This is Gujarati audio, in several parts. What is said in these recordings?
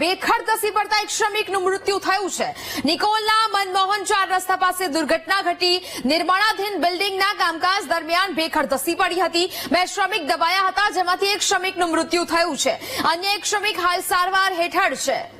ભેખડ ધસી પડતા એક શ્રમિકનું મૃત્યુ થયું છે. નિકોલના મનમોહન ચાર રસ્તા પાસે દુર્ઘટના ઘટી. નિર્માણાધીન બિલ્ડિંગના કામકાજ દરમિયાન ભેખડ ધસી પડી હતી. બે શ્રમિક દબાયા હતા, જેમાંથી એક શ્રમિકનું મૃત્યુ થયું છે. અન્ય એક શ્રમિક હાલ સારવાર હેઠળ છે.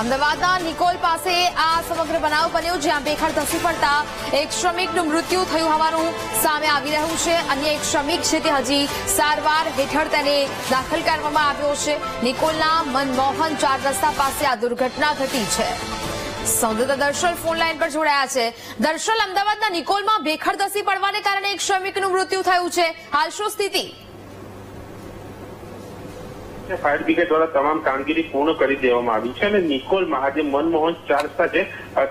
અમદાવાદના નિકોલ પાસે આ સમગ્ર બનાવ બન્યો જ્યાં ભેખડ ધસી પડતા એક શ્રમિકનું મૃત્યુ થયું હોવાનું સામે આવી રહ્યું છે. અન્ય એક શ્રમિક છે તે હજી સારવાર હેઠળ તેને દાખલ કરવામાં આવ્યો છે. નિકોલના મનમોહન ચાર રસ્તા પાસે આ દુર્ઘટના ઘટી છે. સંવાદદાતા દર્શલ ફોન લાઈન પર જોડાયા છે. દર્શલ, અમદાવાદના નિકોલમાં ભેખડ ધસી પડવાને કારણે એક શ્રમિકનું મૃત્યુ થયું છે. હાલ શું સ્થિતિ? ફાયર બ્રિગેડ દ્વારા તમામ કામગીરી પૂર્ણ કરી દેવામાં આવી છે અને નિકોલ આજે મનમોહન ચાર છે.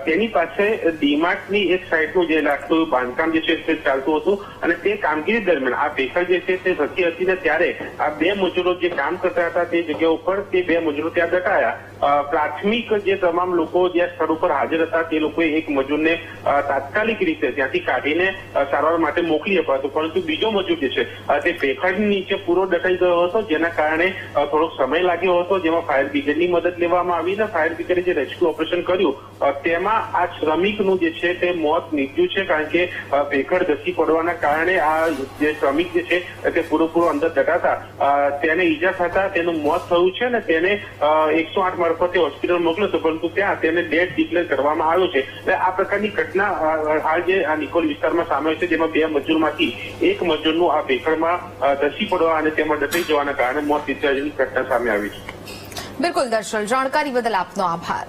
તેની પાસે ડીમાર્ટની એક સાઈડનું જે લાગતું બાંધકામ જે છે તે ચાલતું હતું અને તે કામગીરી દરમિયાન આ ભેખડ જે છે તે થતી હતી ને ત્યારે આ બે મજૂરો જે કામ કરતા હતા તે જગ્યા ઉપર તે બે મજૂરો ત્યાં દટાયા પ્રાથમિક જે તમામ લોકો જે સ્થળ ઉપર હાજર હતા, તે લોકોએ એક મજૂરને તાત્કાલિક રીતે ત્યાંથી કાઢીને સારવાર માટે મોકલી હતો. પરંતુ બીજો મજૂર જે છે તે ભેખડની નીચે પૂરો દટાઈ ગયો હતો, જેના કારણે થોડોક સમય લાગ્યો હતો, જેમાં ફાયર બ્રિગેડની મદદ લેવામાં આવી અને ફાયર બ્રિગેડે જે રેસ્ક્યુ ઓપરેશન કર્યું તેમાં આ શ્રમિકનું જે છે, તે મોત નીપજ્યું છે, કારણ કે ભેખડ ધસી પડવાના કારણે આ જે શ્રમિક જે છે, તે પૂરેપૂરો અંદર દટાતા તેને ઈજા થતા તેનું મોત થયું છે અને તેને એકસો આઠ મારફતે હોસ્પિટલ મોકલ્યો હતો, પરંતુ ત્યાં તેને ડેડ ડિક્લેર કરવામાં આવ્યો છે. એટલે આ પ્રકારની ઘટના હાલ જે આ નિકોલ વિસ્તારમાં સામે છે, જેમાં બે મજૂરમાંથી એક મજૂરનું આ ભેખડમાં ધસી પડવા અને તેમાં દટાઈ જવાના કારણે મોત નિપજ્યાની ઘટના સામે આવી છે. બિલકુલ દર્શન, જાણકારી બદલ આપનો આભાર.